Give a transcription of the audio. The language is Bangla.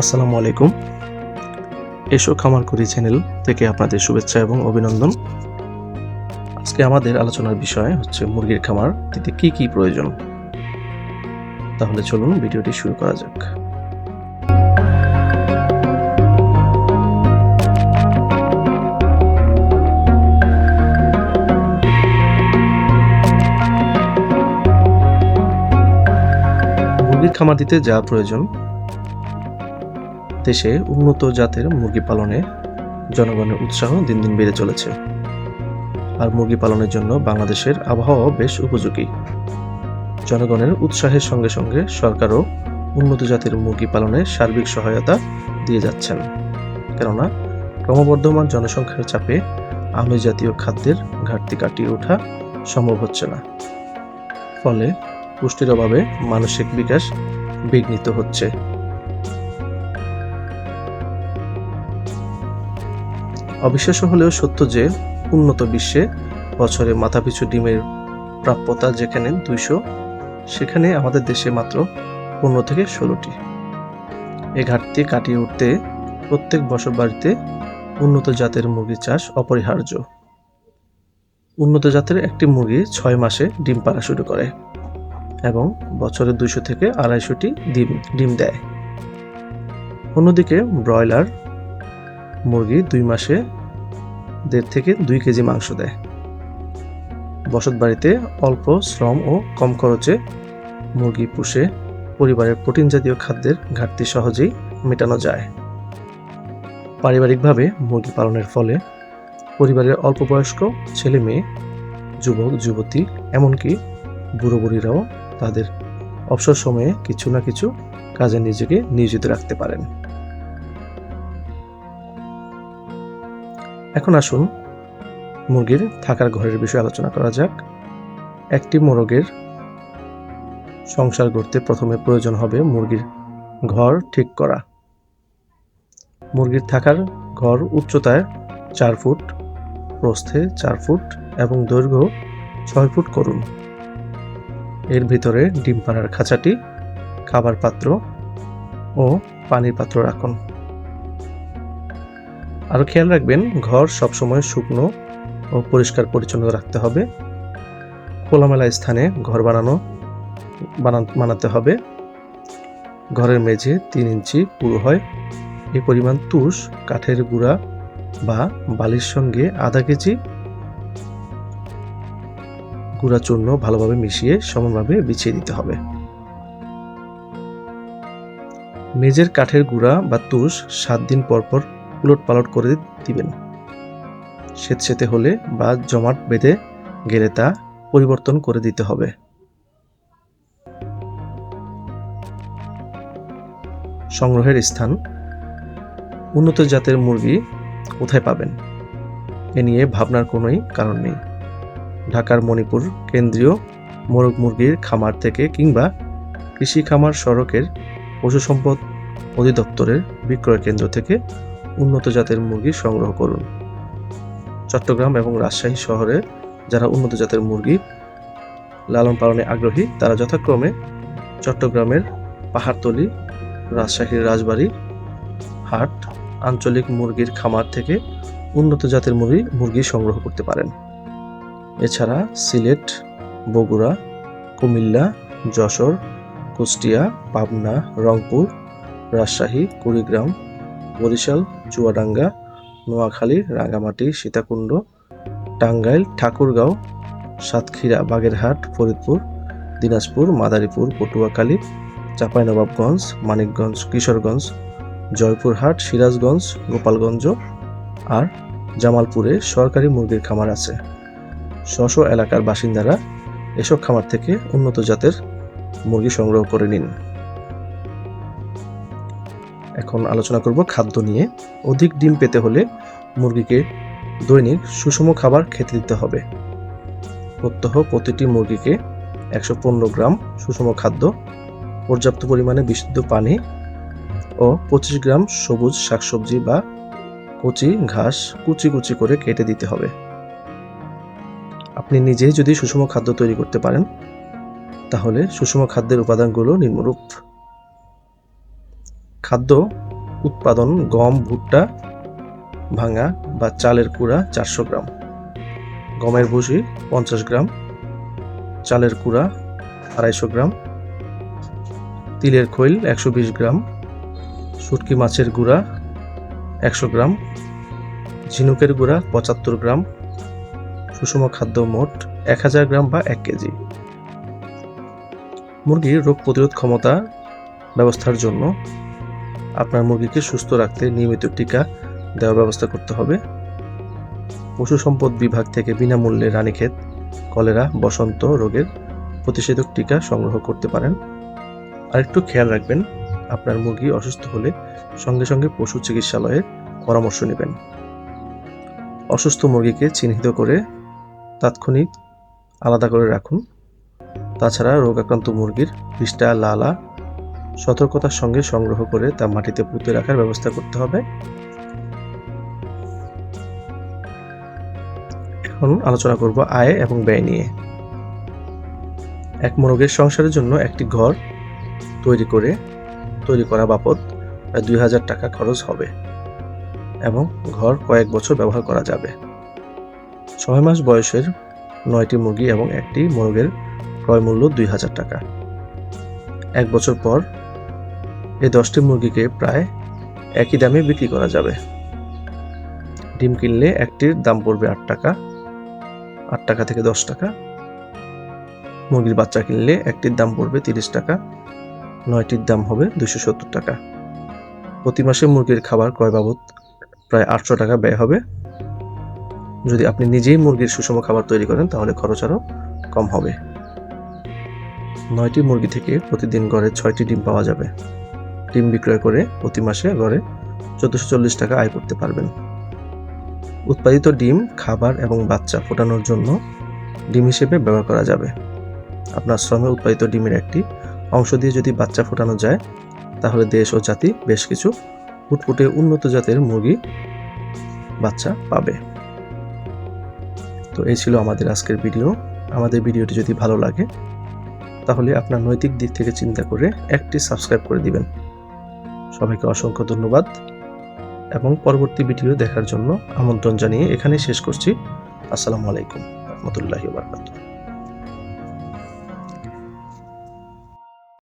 আসসালামু আলাইকুম। এসো খামার করি চ্যানেল থেকে আপনাদের শুভেচ্ছা এবং অভিনন্দন। আজকে আমাদের আলোচনার বিষয় হচ্ছে মুরগির খামার দিতে কি কি প্রয়োজন? তাহলে চলুন ভিডিওটি শুরু করা যাক। মুরগির খামার দিতে যা প্রয়োজন দেশে উন্নত জাতের মুরগি পালনে জনগণের উৎসাহ দিন দিন বেড়ে চলেছে। আর মুরগি পালনের জন্য বাংলাদেশের আবহাওয়া বেশ উপযোগী। জনগণের উৎসাহের সঙ্গে সঙ্গে সরকারও উন্নত জাতের মুরগি পালনে সার্বিক সহায়তা দিয়ে যাচ্ছেন। কেননা, ক্রমবর্ধমান জনসংখ্যার চাপে আমিষ জাতীয় খাদ্যের ঘাটতি কাটিয়ে ওঠা সম্ভব হচ্ছে না। ফলে পুষ্টির অভাবে মানসিক বিকাশ বিঘ্নিত হচ্ছে। অবিশ্বাস্য হলেও সত্য যে উন্নত বিশ্বে বছরে মাথাপিছু ডিমের প্রাপ্যতা যেখানে দুইশো, সেখানে আমাদের দেশে মাত্র পনেরো থেকে ষোলোটি। এ ঘাটতি কাটিয়ে উঠতে প্রত্যেক বছর বাড়িতে উন্নত জাতের মুরগি চাষ অপরিহার্য। উন্নত জাতের একটি মুরগি ছয় মাসে ডিম পাড়া শুরু করে এবং বছরে দুইশো থেকে আড়াইশোটি ডিম ডিম দেয়। অন্যদিকে ব্রয়লার মুরগি দুই মাসে দেড় থেকে দুই কেজি মাংস দেয়। বসত বাড়িতে অল্প শ্রম ও কম খরচে মুরগি পুষে পরিবারের প্রোটিন জাতীয় খাদ্যের ঘাটতি সহজেই মেটানো যায়। পারিবারিকভাবে মুরগি পালনের ফলে পরিবারের অল্প বয়স্ক ছেলে মেয়ে, যুবক, যুবতী, এমনকি বুড়ো বুড়িরাও তাদের অবসর সময়ে কিছু না কিছু কাজে নিজেকে নিয়োজিত রাখতে পারেন। এখন আসুন, মুরগির থাকার ঘরের বিষয়ে আলোচনা করা যাক। একটি মোরগের সংসার করতে প্রথমে প্রয়োজন হবে মুরগির ঘর ঠিক করা। মুরগির থাকার ঘর উচ্চতায় চার ফুট, প্রস্থে চার ফুট এবং দৈর্ঘ্য ছয় ফুট করুন। এর ভিতরে ডিম পাড়ার খাঁচাটি, খাবার পাত্র ও পানির পাত্র রাখুন। আরও খেয়াল রাখবেন, ঘর সবসময় শুকনো ও পরিষ্কার পরিচ্ছন্ন রাখতে হবে। খোলামেলা স্থানে ঘর বানানো বানাতে হবে। ঘরের মেঝে তিন ইঞ্চি পুরো হয়। এই পরিমাণ তুষ, কাঠের গুঁড়া বা বালির সঙ্গে আধা কেজি গুঁড়া চূর্ণ ভালোভাবে মিশিয়ে সমানভাবে বিছিয়ে দিতে হবে। মেঝের কাঠের গুঁড়া বা তুষ সাত দিন পর পর উলট পালট করে দিবেন। স্বেতসেতে হলে বা জমাট বেঁধে গেলে তা পরিবর্তন করে দিতে হবে। সংগ্রহের স্থান, উন্নত জাতের মুরগি কোথায় পাবেন? এ নিয়ে ভাবনার কোনোই কারণ নেই। ঢাকার মণিপুর কেন্দ্রীয় মোরগ মুরগির খামার থেকে কিংবা কৃষি খামার সড়কের পশু সম্পদ অধিদপ্তরের বিক্রয় কেন্দ্র থেকে উন্নত জাতের মুরগি সংগ্রহ করুন। চট্টগ্রাম এবং রাজশাহী শহরে যারা উন্নত জাতের মুরগি লালন পালনে আগ্রহী, তারা যথাক্রমে চট্টগ্রামের পাহাড়তলি, রাজশাহীর রাজবাড়ি, হাট, আঞ্চলিক মুরগির খামার থেকে উন্নত জাতের মুরগি মুরগি সংগ্রহ করতে পারেন। এছাড়া সিলেট, বগুড়া, কুমিল্লা, যশোর, কুষ্টিয়া, পাবনা, রংপুর, রাজশাহী, কুড়িগ্রাম বরিশাল, চুয়াডাঙ্গা, নোয়াখালী, রাঙ্গামাটি, সীতাকুণ্ড, টাঙ্গাইল, ঠাকুরগাঁও, সাতক্ষীরা, বাগেরহাট, ফরিদপুর, দিনাজপুর, মাদারীপুর, পটুয়াখালী, চাঁপাইনবাবগঞ্জ, মানিকগঞ্জ, কিশোরগঞ্জ, জয়পুরহাট, সিরাজগঞ্জ, গোপালগঞ্জ আর জামালপুরে সরকারি মুরগির খামার আছে। স্ব এলাকার বাসিন্দারা এসব খামার থেকে উন্নত জাতের মুরগি সংগ্রহ করে নিন। এখন আলোচনা করব খাদ্য নিয়ে। অধিক ডিম পেতে হলে মুরগিকে দৈনিক সুষম খাবার খেতে দিতে হবে। প্রত্যহ প্রতিটি মুরগিকে একশো পনেরো গ্রাম সুষম খাদ্য, পর্যাপ্ত পরিমাণে বিশুদ্ধ পানি ও পঁচিশ গ্রাম সবুজ শাকসবজি বা কচি ঘাস কুচি কুচি করে কেটে দিতে হবে। আপনি নিজেই যদি সুষম খাদ্য তৈরি করতে পারেন, তাহলে সুষম খাদ্যের উপাদানগুলো নিম্নরূপ। খাদ্য, উৎপাদন, গম, ভুট্টা, ভাঙা বা চালের কুড়া চারশো গ্রাম। গমের ভুসি পঞ্চাশ গ্রাম, চালের কুড়া আড়াইশো গ্রাম, তিলের খৈল একশো বিশ গ্রাম, শুটকি মাছের গুঁড়া একশো গ্রাম, ঝিনুকের গুঁড়া পঁচাত্তর গ্রাম, সুষম খাদ্য মোট এক হাজার গ্রাম বা এক কেজি। মুরগির রোগ প্রতিরোধ ক্ষমতা ব্যবস্থার জন্য আপনার মুরগিকে সুস্থ রাখতে নিয়মিত টিকা দেওয়ার ব্যবস্থা করতে হবে। পশু সম্পদ বিভাগ থেকে বিনামূল্যে রানীক্ষেত কলেরা বসন্ত রোগের প্রতিষেধক টিকা সংগ্রহ করতে পারেন। আরেকটু খেয়াল রাখবেন, আপনার মুরগি অসুস্থ হলে সঙ্গে সঙ্গে পশু চিকিৎসালয়ের পরামর্শ নেবেন। অসুস্থ মুরগিকে চিহ্নিত করে তাৎক্ষণিক আলাদা করে রাখুন। তাছাড়া রোগাক্রান্ত মুরগির পৃষ্ঠা, লালা সতর্কতার সঙ্গে সংগ্রহ করে তা মাটিতে পুঁতে রাখার ব্যবস্থা করতে হবে। এখন আলোচনা করব আয় এবং ব্যয় নিয়ে। এক মোরগের সংসারের জন্য একটি ঘর তৈরি করে তৈরি করা বাবদ প্রায় দুই হাজার টাকা খরচ হবে এবং ঘর কয়েক বছর ব্যবহার করা যাবে। ছয় মাস বয়সের নয়টি মুরগি এবং একটি মোরগের ক্রয় মূল্য দুই হাজার টাকা। এক বছর পর এই দশটি মুরগিকে প্রায় একই দামে বিক্রি করা যাবে। ডিম কিনলে একটির দাম পড়বে আট টাকা আট টাকা থেকে দশ টাকা। মুরগির বাচ্চা কিনলে একটির দাম পড়বে তিরিশ টাকা, নয়টির দাম হবে দুশো সত্তর টাকা। প্রতি মাসে মুরগির খাবার ক্রয় বাবদ প্রায় আটশো টাকা ব্যয় হবে। যদি আপনি নিজেই মুরগির সুষম খাবার তৈরি করেন, তাহলে খরচ আরও কম হবে। নয়টি মুরগি থেকে প্রতিদিন গড়ে ছয়টি ডিম পাওয়া যাবে। ডিম বিক্রয় করে প্রতি মাসে গড়ে চোদ্দোশো চল্লিশ টাকা আয় করতে পারবেন। উৎপাদিত ডিম, খাবার এবং বাচ্চা ফোটানোর জন্য ডিম হিসেবে ব্যবহার করা যাবে। আপনার শ্রমে উৎপাদিত ডিমের একটি অংশ দিয়ে যদি বাচ্চা ফোটানো যায়, তাহলে দেশ ও জাতি বেশ কিছু ফুটফুটে উন্নত জাতের মুরগি বাচ্চা পাবে। তো এই ছিল আমাদের আজকের ভিডিও। আমাদের ভিডিওটি যদি ভালো লাগে, তাহলে আপনার নৈতিক দিক থেকে চিন্তা করে একটি সাবস্ক্রাইব করে দিবেন। সবাইকে অসংখ্য ধন্যবাদ এবং পরবর্তী ভিডিও দেখার জন্য আমন্ত্রণ জানিয়ে এখানেই শেষ করছি। আসসালামু আলাইকুম, রহমতুল্লাহি